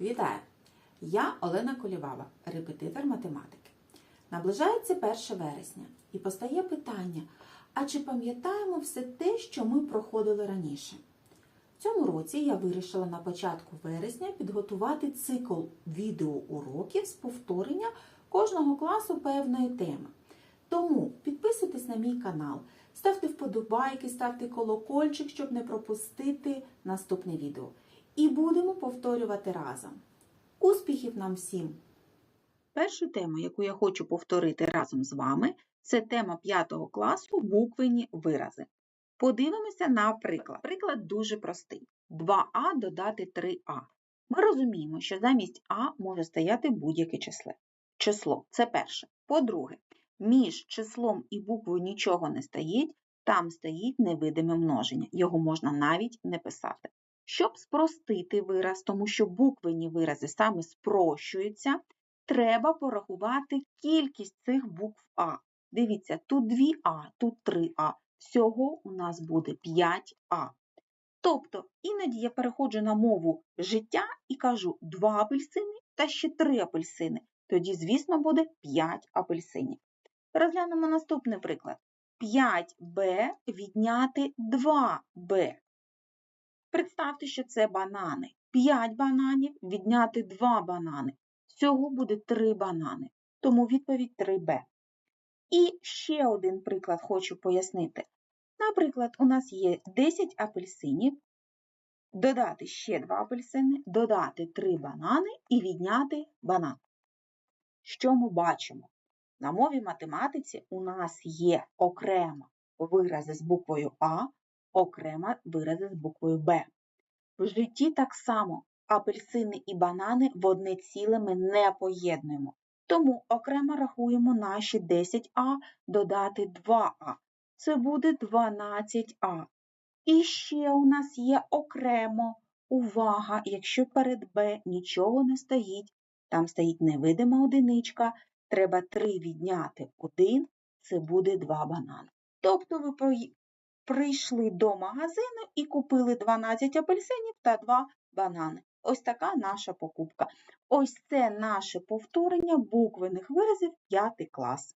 Вітаю! Я Олена Колівава, репетитор математики. Наближається 1 вересня і постає питання: а чи пам'ятаємо все те, що ми проходили раніше? В цьому році я вирішила на початку вересня підготувати цикл відеоуроків з повторення кожного класу певної теми. Тому підписуйтесь на мій канал, ставте вподобайки, ставте колокольчик, щоб не пропустити наступне відео. І будемо повторювати разом. Успіхів нам всім! Першу тему, яку я хочу повторити разом з вами, це тема 5 класу буквені вирази. Подивимося на приклад. Приклад дуже простий. 2а додати 3а. Ми розуміємо, що замість а може стояти будь-яке число. Число це перше. По-друге, між числом і буквою нічого не стоїть, там стоїть невидиме множення. Його можна навіть не писати. Щоб спростити вираз, тому що буквені вирази саме спрощуються, треба порахувати кількість цих букв А. Дивіться, тут 2А, тут 3А. Всього у нас буде 5А. Тобто, іноді я переходжу на мову життя і кажу 2 апельсини та ще 3 апельсини. Тоді, звісно, буде 5 апельсинів. Розглянемо наступний приклад. 5Б відняти 2Б. Представте, що це банани. 5 бананів відняти 2 банани. Всього буде 3 банани. Тому відповідь 3Б. І ще один приклад хочу пояснити. Наприклад, у нас є 10 апельсинів, додати ще 2 апельсини, додати 3 банани і відняти банан. Що ми бачимо? На мові математиці у нас є окремо вирази з буквою А, окремо вирази з буквою Б. В житті так само апельсини і банани в одне ціле ми не поєднуємо. Тому окремо рахуємо наші 10А додати 2А. Це буде 12А. І ще у нас є окремо увага, якщо перед Б нічого не стоїть, там стоїть невидима одиничка, треба 3 відняти 1, це буде 2 банани. Тобто ви прийшли до магазину і купили 12 апельсинів та 2 банани. Ось така наша покупка. Ось це наше повторення буквених виразів 5 клас.